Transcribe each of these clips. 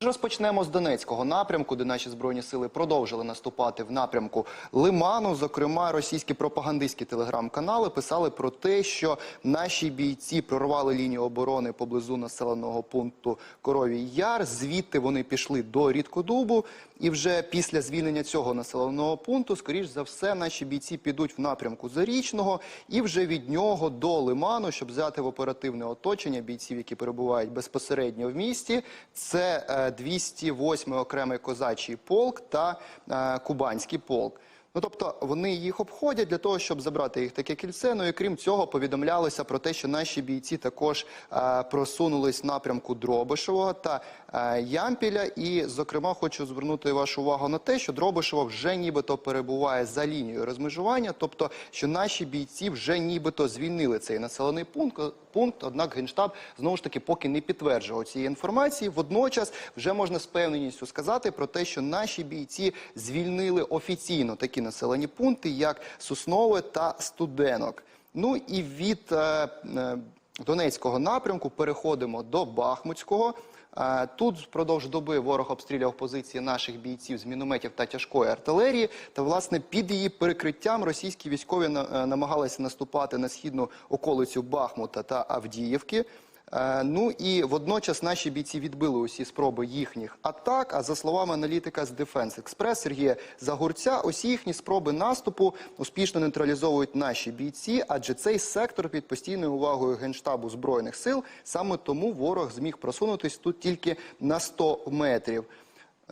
Розпочнемо з Донецького напрямку, де наші збройні сили продовжили наступати в напрямку Лиману. Зокрема, російські пропагандистські телеграм-канали писали про те, що наші бійці прорвали лінію оборони поблизу населеного пункту Коровій Яр. Звідти вони пішли до Рідкодубу. І вже після звільнення цього населеного пункту, скоріш за все, наші бійці підуть в напрямку Зарічного і вже від нього до Лиману, щоб взяти в оперативне оточення бійців, які перебувають безпосередньо в місті. Це е, 208 окремий козачий полк та е, Кубанський полк. Ну, тобто вони їх обходять для того, щоб забрати їх таке кільце. Ну і крім цього, повідомлялося про те, що наші бійці також е, просунулись в напрямку Дробишевого та е, Ямпіля. І, зокрема, хочу звернути вашу увагу на те, що Дробишево вже нібито перебуває за лінією розмежування, тобто, що наші бійці вже нібито звільнили цей населений пункт. Пункт, однак генштаб знову ж таки поки не підтверджував цієї інформації. Водночас вже можна з певненістю сказати про те, що наші бійці звільнили офіційно такі населені пункти, як Суснове та Студенок. Ну і від е, е, Донецького напрямку переходимо до Бахмутського. Е, Тут впродовж доби ворог обстріляв позиції наших бійців з мінометів та тяжкої артилерії. Та власне під її перекриттям російські військові е, намагалися наступати на східну околицю Бахмута та Авдіївки. Е, Ну і водночас наші бійці відбили усі спроби їхніх атак. А за словами аналітика з Defense Express Сергія Загурця, усі їхні спроби наступу успішно нейтралізовують наші бійці, адже цей сектор під постійною увагою генштабу збройних сил. Саме тому ворог зміг просунутись тут тільки на 100 метрів.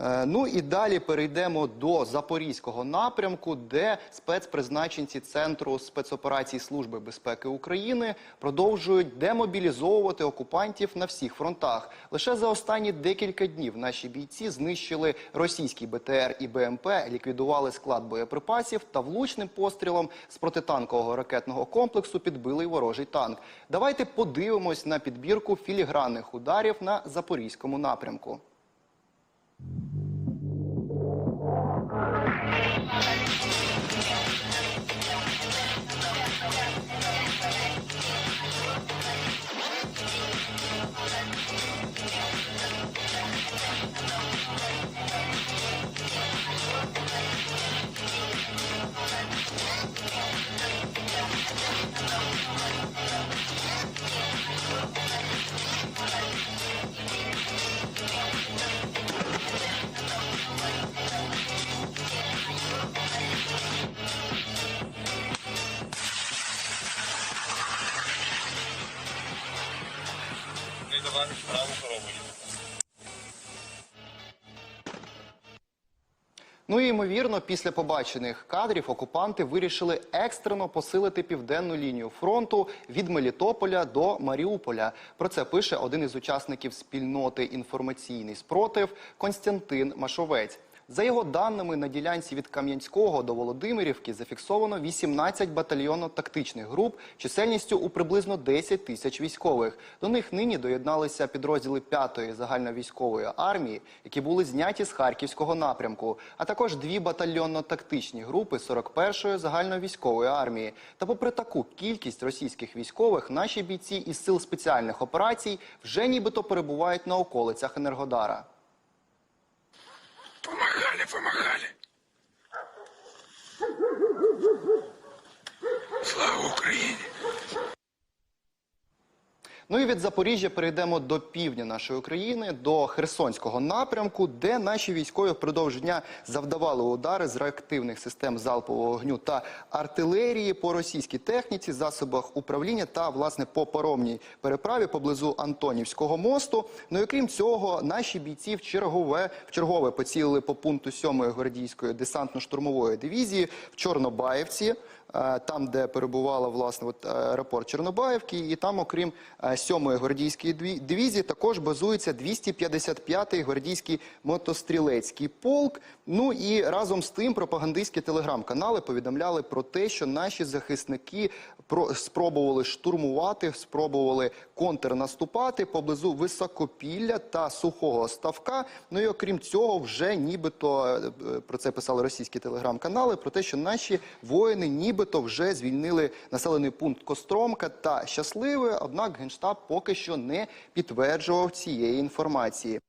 Е, Ну і далі перейдемо до запорізького напрямку, де спецпризначенці Центру спецоперацій Служби безпеки України продовжують демобілізовувати окупантів на всіх фронтах. Лише за останні декілька днів наші бійці знищили російський БТР і БМП, ліквідували склад боєприпасів та влучним пострілом з протитанкового ракетного комплексу підбили ворожий танк. Давайте подивимось на підбірку філігранних ударів на запорізькому напрямку. Ну і ймовірно, після побачених кадрів окупанти вирішили екстрено посилити південну лінію фронту від Мелітополя до Маріуполя. Про це пише один із учасників спільноти інформаційний спротив Константин Машовець. За його даними, на ділянці від Кам'янського до Володимирівки зафіксовано 18 батальйонно-тактичних груп чисельністю у приблизно 10 тисяч військових. До них нині доєдналися підрозділи 5-ї загальновійськової армії, які були зняті з Харківського напрямку, а також дві батальйонно-тактичні групи 41-ї загальновійськової армії. Та попри таку кількість російських військових, наші бійці із сил спеціальних операцій вже нібито перебувають на околицях Енергодара. Помахали, помахали. Слава Україні! Ну і від Запоріжжя перейдемо до півдня нашої України, до Херсонського напрямку, де наші військові впродовж дня завдавали удари з реактивних систем залпового вогню та артилерії по російській техніці, засобах управління та власне по паромній переправі поблизу Антонівського мосту. Ну і крім цього, наші бійці в чергове в чергове поцілили по пункту 7-ї гвардійської десантно-штурмової дивізії в Чорнобаївці. Е, Там, де перебувала власне от, е, аеропорт Чорнобаївки, і там, окрім е, 7-ї гвардійської дві- дивізії, також базується 255-й гвардійський мотострілецький полк. Ну і разом з тим пропагандистські телеграм-канали повідомляли про те, що наші захисники про спробували штурмувати, спробували контрнаступати поблизу високопілля та сухого ставка. Ну і окрім цього, вже нібито е, е, про це писали російські телеграм-канали. Про те, що наші воїни нібито вже звільнили населений пункт Костромка та Щасливе. Однак генштаб поки що не підтверджував цієї інформації.